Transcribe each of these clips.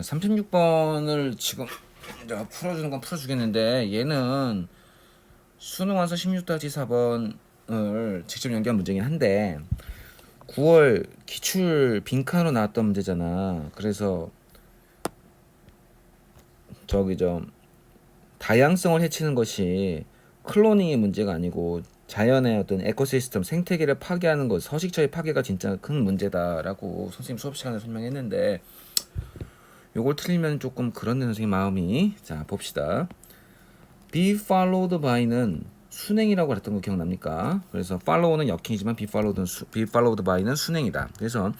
36번을 지금 내가 풀어주는 건 풀어주겠는데 얘는 수능 완서 16-4번을 직접 연결한 문제긴 한데 9월 기출 빈칸으로 나왔던 문제잖아. 그래서 저기 좀 다양성을 해치는 것이 클로닝의 문제가 아니고 자연의 어떤 에코시스템 생태계를 파괴하는 것 서식처의 파괴가 진짜 큰 문제다라고 선생님 수업 시간에 설명했는데 요걸 틀리면 조금 그런 선생님 마음이 자 봅시다 be followed by는 순행이라고 했던 거 기억납니까? 그래서 follow는 역행이지만 be followed는 수, be followed by는 순행이다. 그래서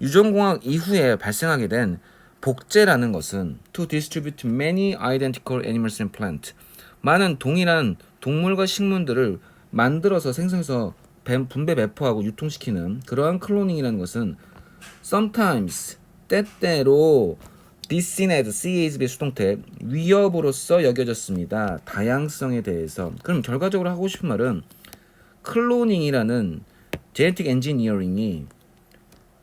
유전공학 이후에 발생하게 된 복제라는 것은 to distribute many identical animals and plant 많은 동일한 동물과 식물들을 만들어서 생성해서 배- 분배 배포하고 유통시키는 그러한 클로닝이라는 것은 sometimes 때때로 디시네드 CASB 수동태 위협으로서 여겨졌습니다. 다양성에 대해서 그럼 결과적으로 하고 싶은 말은 클로닝이라는 제네틱 엔지니어링이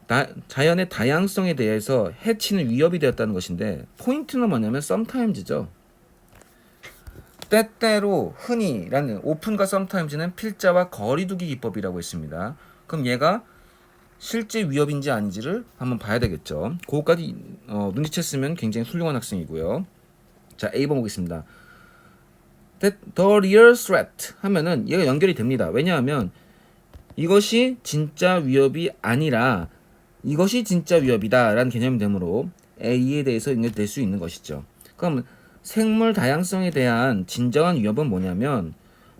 다- 자연의 다양성에 대해서 해치는 위협이 되었다는 것인데 포인트는 뭐냐면 sometimes죠. 때때로 흔히라는 오픈과 sometimes는 필자와 거리두기 기법이라고 했습니다. 그럼 얘가 실제 위협인지 아닌지를 한번 봐야 되겠죠. 그거까지 어, 눈치챘으면 굉장히 훌륭한 학생이고요. 자, A번 보겠습니다. That the real threat 하면은 얘가 연결이 됩니다. 왜냐하면 이것이 진짜 위협이 아니라 이것이 진짜 위협이다라는 개념이 되므로 A에 대해서 연결될 수 있는 것이죠. 그럼 생물 다양성에 대한 진정한 위협은 뭐냐면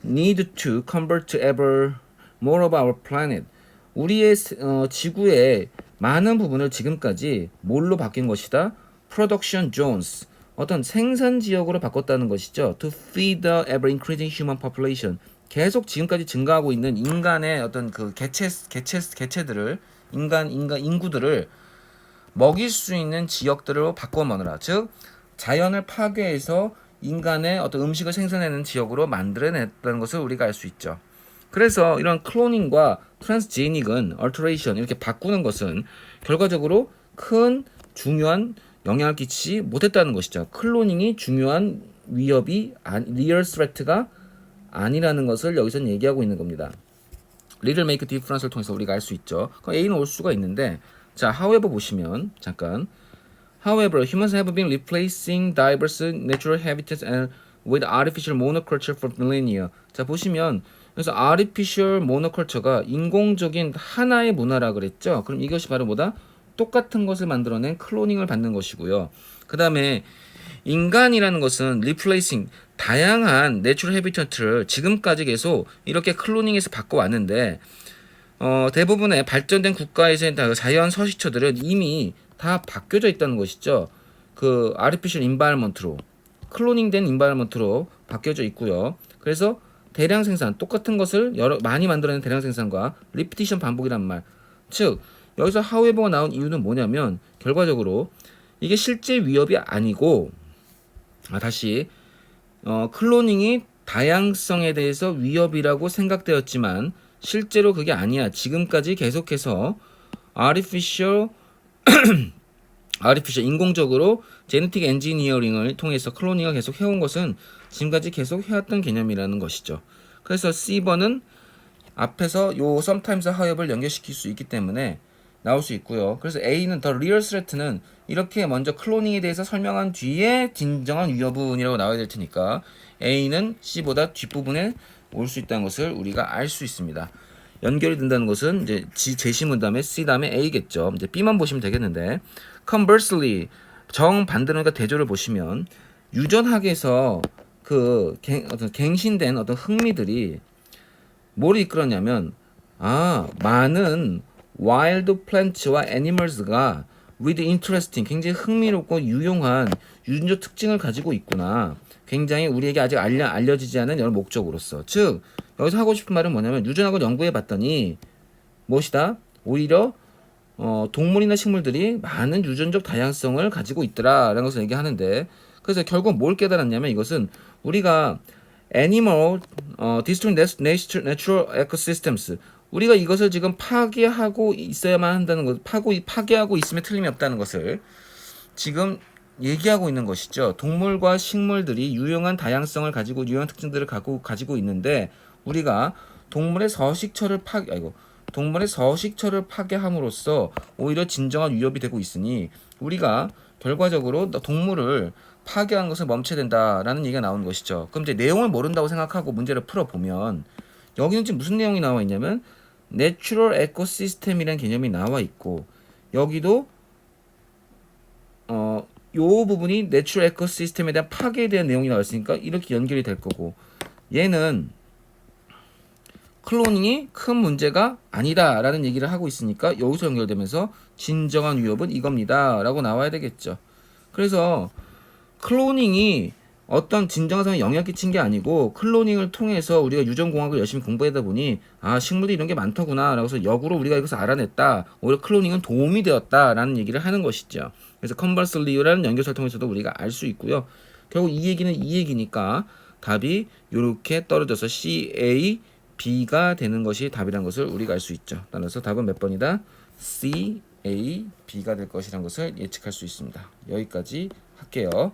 need to convert ever more of our planet 우리의 스- 어, 지구의 많은 부분을 지금까지 뭘로 바뀐 것이다? production zones 어떤 생산 지역으로 바꿨다는 것이죠. to feed the ever increasing human population 계속 지금까지 증가하고 있는 인간의 어떤 그 개체 개체 개체들을 인간 인간 인구들을 먹일 수 있는 지역들로 바꿔 먹느라 즉 자연을 파괴해서 인간의 어떤 음식을 생산하는 지역으로 만들어냈다는 것을 우리가 알 수 있죠. 그래서 이런 클로닝과 트랜스제닉은 alteration 이렇게 바꾸는 것은 결과적으로 큰 중요한 영향을 끼치지 못했다는 것이죠. 클로닝이 중요한 위협이 real threat가 아니라는 것을 여기서 얘기하고 있는 겁니다. Little make difference를 통해서 우리가 알 수 있죠. 그럼 A는 올 수가 있는데 자, however 보시면 잠깐 However, humans have been replacing diverse natural habitats and with artificial monoculture for millennia. 자, 보시면 그래서 artificial monoculture가 인공적인 하나의 문화라 그랬죠. 그럼 이것이 바로 뭐다? 똑같은 것을 만들어낸 클로닝을 받는 것이고요. 그 다음에 인간이라는 것은 replacing 다양한 natural habitat를 지금까지 계속 이렇게 클로닝해서 바꿔왔는데 어, 대부분의 발전된 국가에서의 다 자연 서식처들은 이미 다 바뀌어져 있다는 것이죠. 그 artificial environment로 클로닝된 environment로 바뀌어져 있고요. 그래서 대량 생산 똑같은 것을 여러 많이 만들어내는 대량 생산과 리피티션 반복이란 말. 즉 여기서 however가 나온 이유는 뭐냐면 결과적으로 이게 실제 위협이 아니고 아 다시 어, 클로닝이 다양성에 대해서 위협이라고 생각되었지만 실제로 그게 아니야. 지금까지 계속해서 artificial artificial 인공적으로 제네틱 엔지니어링을 통해서 클로닝을 계속 해온 것은 지금까지 계속 해왔던 개념이라는 것이죠. 그래서 C번은 앞에서 요 sometimes however 연결시킬 수 있기 때문에 나올 수 있고요. 그래서 A는 the real threat는 이렇게 먼저 클로닝에 대해서 설명한 뒤에 진정한 위협은이라고 나와야 될 테니까 A는 C보다 뒷부분에 올 수 있다는 것을 우리가 알 수 있습니다. 연결이 된다는 것은 이제 G 제시문 다음에 C 다음에 A겠죠. 이제 B만 보시면 되겠는데 conversely 정 반대로니까 대조를 보시면 유전학에서 그 갱, 어떤 갱신된 어떤 흥미들이 뭘 이끌었냐면 아 많은 와일드 플랜츠와 애니멀스가 with interesting 굉장히 흥미롭고 유용한 유전적 특징을 가지고 있구나. 굉장히 우리에게 아직 알려, 알려지지 않은 여러 목적으로서 즉 여기서 하고 싶은 말은 뭐냐면 유전학을 연구해 봤더니 무엇이다 오히려 어, 동물이나 식물들이 많은 유전적 다양성을 가지고 있더라라는 것을 얘기하는데 그래서 결국 뭘 깨달았냐면 이것은 우리가 animal 어, destroying natural, ecosystems 우리가 이것을 지금 파괴하고 있어야만 한다는 것 파고 파괴하고 있으면 틀림이 없다는 것을 지금 얘기하고 있는 것이죠. 동물과 식물들이 유용한 다양성을 가지고 유용한 특징들을 갖고 가지고 있는데 우리가 동물의 서식처를 파 아이고 동물의 서식처를 파괴함으로써 오히려 진정한 위협이 되고 있으니 우리가 결과적으로 동물을 파괴하는 것을 멈춰야 된다라는 얘기가 나오는 것이죠. 그럼 이제 내용을 모른다고 생각하고 문제를 풀어 보면 여기는 지금 무슨 내용이 나와 있냐면 내추럴 에코시스템이라는 개념이 나와 있고 여기도 어, 요 부분이 내추럴 에코시스템에 대한 파괴에 대한 내용이 나와 있으니까 이렇게 연결이 될 거고 얘는 클로닝이 큰 문제가 아니다라는 얘기를 하고 있으니까 여기서 연결되면서 진정한 위협은 이겁니다라고 나와야 되겠죠. 그래서 클로닝이 어떤 진정성에 영향 끼친 게 아니고 클로닝을 통해서 우리가 유전공학을 열심히 공부하다 보니 아 식물이 이런 게 많더구나 라고 해서 역으로 우리가 이것을 알아냈다. 오히려 클로닝은 도움이 되었다라는 얘기를 하는 것이죠. 그래서 컨버슬리유라는 연결사를 통해서도 우리가 알 수 있고요. 결국 이 얘기는 이 얘기니까 답이 이렇게 떨어져서 C, A, B가 되는 것이 답이라는 것을 우리가 알 수 있죠. 따라서 답은 몇 번이다? C, A, B가 될 것이라는 것을 예측할 수 있습니다. 여기까지 할게요